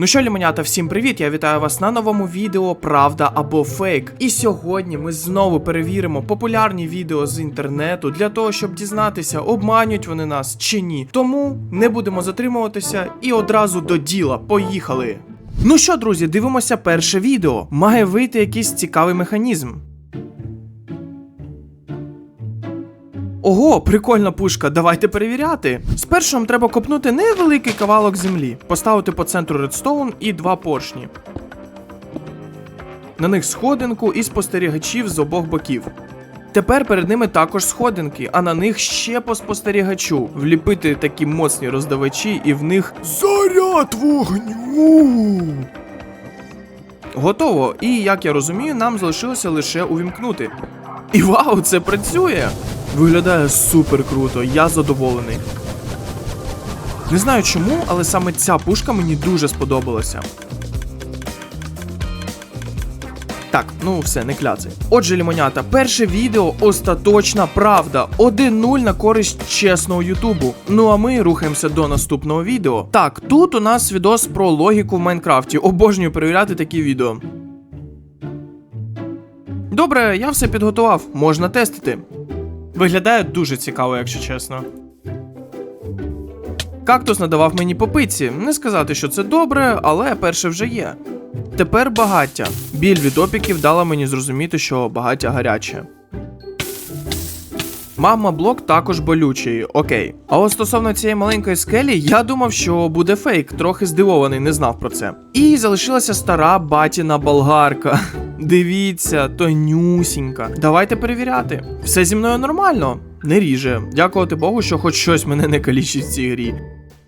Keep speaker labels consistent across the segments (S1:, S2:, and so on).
S1: Ну що, лімонята, всім привіт! Я вітаю вас на новому відео Правда або фейк. І сьогодні ми знову перевіримо популярні відео з інтернету для того, щоб дізнатися, обманюють вони нас чи ні. Тому не будемо затримуватися і одразу до діла. Поїхали! Ну що, друзі, дивимося перше відео. Має вийти якийсь цікавий механізм. Ого, прикольна пушка, давайте перевіряти. Спершу нам треба копнути невеликий кавалок землі, поставити по центру редстоун і два поршні. На них сходинку і спостерігачів з обох боків. Тепер перед ними також сходинки, а на них ще по спостерігачу. Вліпити такі моцні роздавачі і в них заряд вогню. Готово. І як я розумію, нам залишилося лише увімкнути. І вау, це працює! Виглядає супер круто, я задоволений. Не знаю чому, але саме ця пушка мені дуже сподобалася. Так, ну все, не кляцай. Отже, лімонята, перше відео остаточна правда. 1-0 на користь чесного Ютубу. Ну а ми рухаємося до наступного відео. Так, тут у нас відос про логіку в Майнкрафті. Обожнюю перевіряти такі відео. Добре, я все підготував, можна тестити. Виглядає дуже цікаво, якщо чесно. Кактус надавав мені попиці. Не сказати, що це добре, але перше вже є. Тепер багаття. Біль від опіків дала мені зрозуміти, що багаття гаряче. Мама блок також болючий, окей. А от стосовно цієї маленької скелі, я думав, що буде фейк, трохи здивований, не знав про це. І залишилася стара батіна болгарка. Дивіться, тонюсінька. Давайте перевіряти. Все зі мною нормально. Не ріже. Дякувати Богу, що хоч щось мене не калічить в цій грі.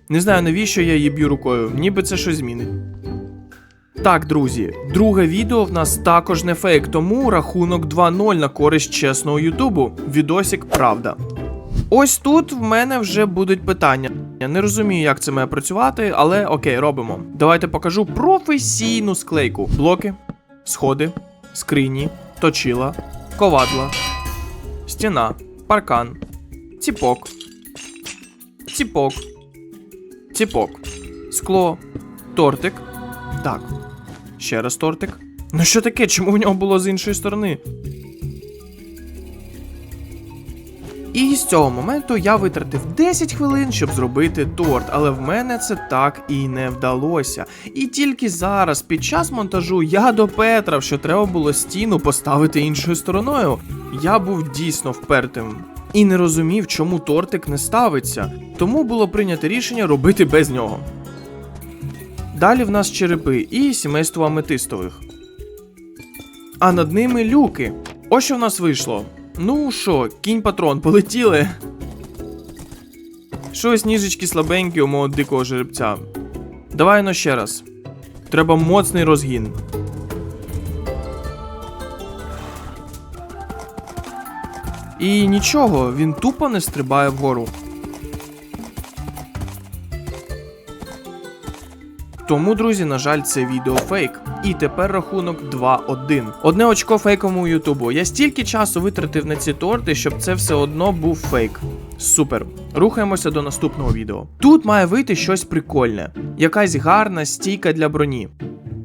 S1: Не знаю, навіщо я її б'ю рукою, ніби це щось змінить. Так, друзі, друге відео в нас також не фейк, тому рахунок 2-0 на користь чесного Ютубу. Відосік правда. Ось тут в мене вже будуть питання. Я не розумію, як це має працювати, але окей, робимо. Давайте покажу професійну склейку. Блоки, сходи, скрині, точила, ковадла, стіна, паркан, ціпок, ціпок, ціпок, скло, тортик. Так. Ще раз тортик. Ну що таке? Чому в нього було з іншої сторони? І з цього моменту я витратив 10 хвилин, щоб зробити торт, але в мене це так і не вдалося. І тільки зараз, під час монтажу, я допетрав, що треба було стіну поставити іншою стороною. Я був дійсно впертим. І не розумів, чому тортик не ставиться, тому було прийнято рішення робити без нього. Далі в нас черепи і сімейство аметистових. А над ними люки. Ось що в нас вийшло. Ну що, кінь патрон, полетіли. Щось ніжечки слабенькі у мого дикого жеребця. Давай ну ще раз. Треба моцний розгін. І нічого, він тупо не стрибає вгору. Тому, друзі, на жаль, це відео фейк. І тепер рахунок 2-1. Одне очко фейковому Ютубу. Я стільки часу витратив на ці торти, щоб це все одно був фейк. Супер. Рухаємося до наступного відео. Тут має вийти щось прикольне. Якась гарна стійка для броні.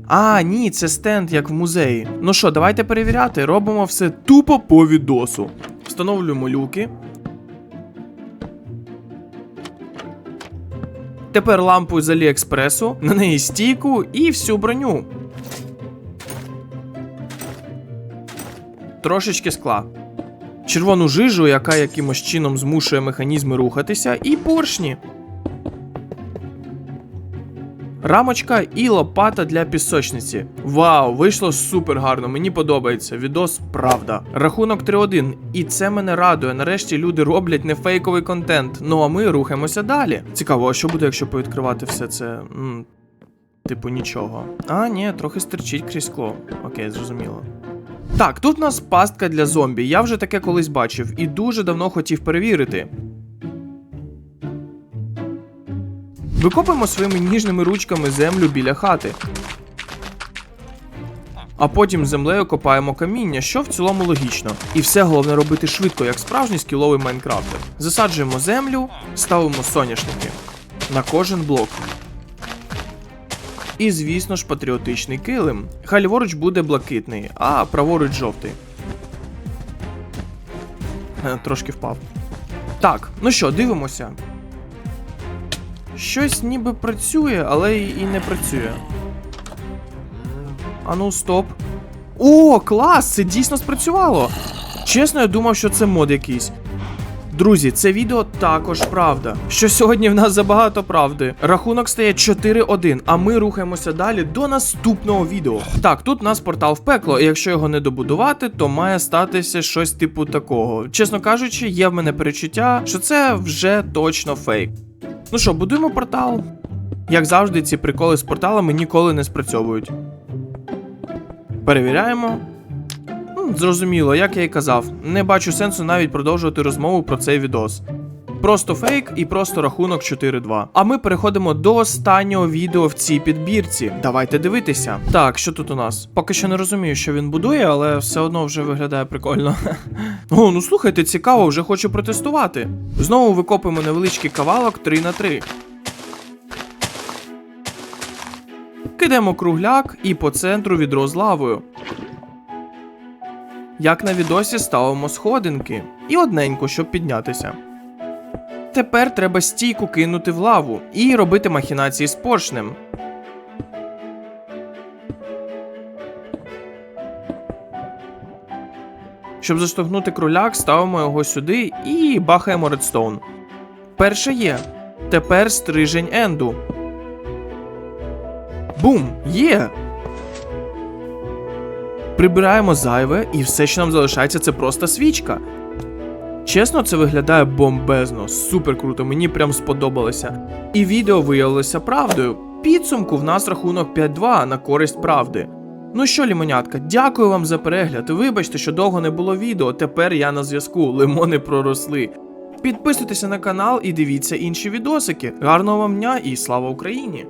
S1: А, ні, це стенд, як в музеї. Ну що, давайте перевіряти. Робимо все тупо по відосу. Встановлюємо люки. Тепер лампу з Аліекспресу, на неї стійку і всю броню. Трошечки скла. Червону жижу, яка якимось чином змушує механізми рухатися, і поршні. Рамочка і лопата для пісочниці. Вау, вийшло супер гарно, мені подобається. Відос правда. Рахунок 3-1. І це мене радує. Нарешті люди роблять не фейковий контент. Ну а ми рухаємося далі. Цікаво, а що буде, якщо повідкривати все це? М, типу нічого. А, ні, трохи стерчить крізь скло. Окей, зрозуміло. Так, тут у нас пастка для зомбі. Я вже таке колись бачив і дуже давно хотів перевірити. Викопуємо своїми ніжними ручками землю біля хати. А потім землею копаємо каміння, що в цілому логічно. І все головне робити швидко, як справжній скіловий майнкрафтер. Засаджуємо землю, ставимо соняшники на кожен блок. І, звісно ж, патріотичний килим. Хай ліворуч буде блакитний, а праворуч жовтий. Е, Трошки впав. Так, ну що, дивимося. Щось ніби працює, але і не працює. А ну, стоп. О, клас! Це дійсно спрацювало! Чесно, я думав, що це мод якийсь. Друзі, це відео також правда. Що сьогодні в нас забагато правди. Рахунок стає 4-1, а ми рухаємося далі до наступного відео. Так, тут у нас портал в пекло, і якщо його не добудувати, то має статися щось типу такого. Чесно кажучи, є в мене перечуття, що це вже точно фейк. Ну що, будуємо портал. Як завжди, ці приколи з порталами ніколи не спрацьовують. Перевіряємо. Зрозуміло, як я і казав, не бачу сенсу навіть продовжувати розмову про цей відос. Просто фейк і просто рахунок 4-2. А ми переходимо до останнього відео в цій підбірці. Давайте дивитися. Так, що тут у нас? Поки що не розумію, що він будує, але все одно вже виглядає прикольно. О, ну слухайте, цікаво, вже хочу протестувати. Знову викопуємо невеличкий кавалок 3 на 3 Кидаємо кругляк і по центру відро з лавою. Як на відосі ставимо сходинки і одненьку, щоб піднятися. Тепер треба стійку кинути в лаву і робити махінації з поршнем. Щоб заштовхнути круляк, ставимо його сюди і бахаємо редстоун. Перше є. Тепер стрижень енду. Бум! Є! Прибираємо зайве, і все, що нам залишається, це просто свічка. Чесно, це виглядає бомбезно, супер круто, мені прям сподобалося. І відео виявилося правдою. Підсумку в нас рахунок 5-2 на користь правди. Ну що, лімонятка, дякую вам за перегляд. Вибачте, що довго не було відео. Тепер я на зв'язку, лимони проросли. Підписуйтеся на канал і дивіться інші відосики. Гарного вам дня і слава Україні!